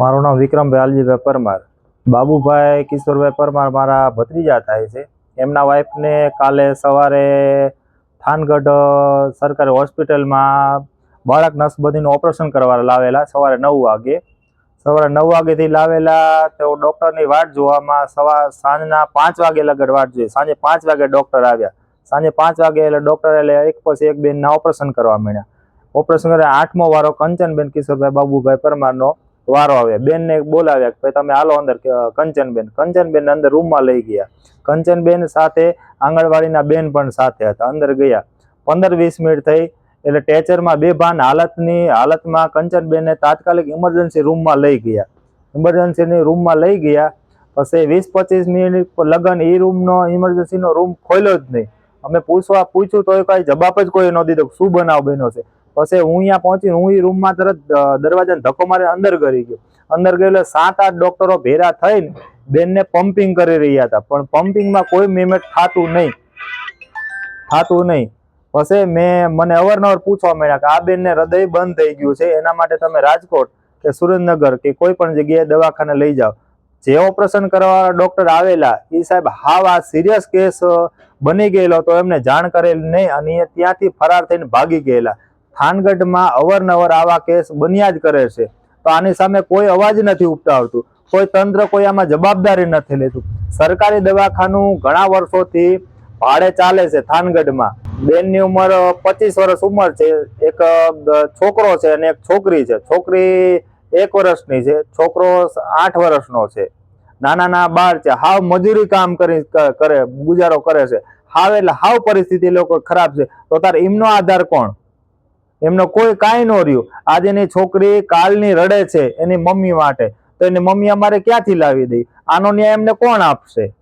મારું નામ વિક્રમ લાલજીભાઈ પરમાર બાબુભાઈ કિશોરભાઈ પરમાર મારા ભત્રીજા થાય છે. એમના વાઈફને કાલે સવારે થાનગઢ સરકારી હોસ્પિટલમાં બાળક નસબંધીનું ઓપરેશન કરવા લાવેલા સવારે નવ વાગે. સવારે નવ વાગેથી લાવેલા તો ડૉક્ટરની વાટ જોવામાં સવાર સાંજના પાંચ વાગે લગડ વાટ જોઈ સાંજે પાંચ વાગે ડૉક્ટર આવ્યા. સાંજે પાંચ વાગે એટલે ડૉક્ટર એટલે એક પછી એક બેનના ઓપરેશન કરવા માંડ્યા. ઓપરેશન કરે આઠમો વારો કંચનબેન કિશોરભાઈ બાબુભાઈ પરમારનો વારો આવ્યા બેનને બોલાવ્યા કે તમે હાલો અંદર કંચનબેન. કંચનબેન અંદર રૂમમાં લઈ ગયા. કંચનબેન સાથે આંગણવાડીના બેન પણ સાથે હતા. અંદર ગયા. પંદર વીસ મિનિટ થઈ એટલે ટેચરમાં બેભાન હાલતની, હાલતમાં કંચનબેનને તાત્કાલિક ઇમરજન્સી રૂમમાં લઈ ગયા. ઇમરજન્સીની રૂમમાં લઈ ગયા. પછી વીસ પચીસ મિનિટ લગન એ રૂમનો ઇમરજન્સીનો રૂમ ખોલ્યો જ નહીં. અમે પૂછવા, પૂછ્યું તો કાંઈ જવાબ જ કોઈ ન દીધો શું બનાવ બન્યો છે. પછી હું અહીંયા પહોંચી હું એ રૂમમાં તરત દરવાજાને ધક્કો મારી અંદર કરી ગયો. અંદર ગયો એટલે સાત આઠ ડોક્ટરો ભેરા થઈને બેનને પમ્પિંગ કરી રહ્યા હતા. પણ પમ્પિંગમાં કોઈ મેમેટ થતું નહીં. થતું નહીં. પછી મેં, મને અવારનવાર પૂછવા મળ્યા કે આ બેનને હૃદય બંધ થઈ ગયું છે. એના માટે તમે રાજકોટ કે સુરેન્દ્રનગર કે કોઈ પણ જગ્યાએ દવાખાને લઈ જાઓ. જે ઓપરેશન કરવા ડોક્ટર આવેલા, એ સાહેબ હાવ આ સિરિયસ કેસ બની ગયેલો તો એમને જાણ કરેલ નહીં અને ત્યાંથી ફરાર થઈને ભાગી ગયેલા. થાનગઢમાં અવારનવાર આવા કેસ બન્યા જ કરે છે. તો આની સામે કોઈ અવાજ નથી ઉપટાવતું કોઈ તંત્ર કોઈ આમાં જવાબદારી નથી લેતું. સરકારી દવાખાનું ઘણા વર્ષોથી ભાડે ચાલે છે થાનગઢમાં. બેનની ઉંમર પચીસ વર્ષ ઉંમર છે. એક છોકરો છે અને એક છોકરી છે. છોકરી એક વર્ષની છે. છોકરો આઠ વર્ષનો છે. નાના નાના બાર છે. હાવ મજૂરી કામ કરી કરે, ગુજારો કરે છે. હાવ એટલે હાવ પરિસ્થિતિ લોકો ખરાબ છે. તો તાર એમનો આધાર કોણ? એમનો કોઈ કાંઈ ન રહ્યું. આજે એની છોકરી કાલની રડે છે એની મમ્મી માટે. તો એની મમ્મી અમારે ક્યાંથી લાવી દઈ? આનો ન્યાય એમને કોણ આપશે?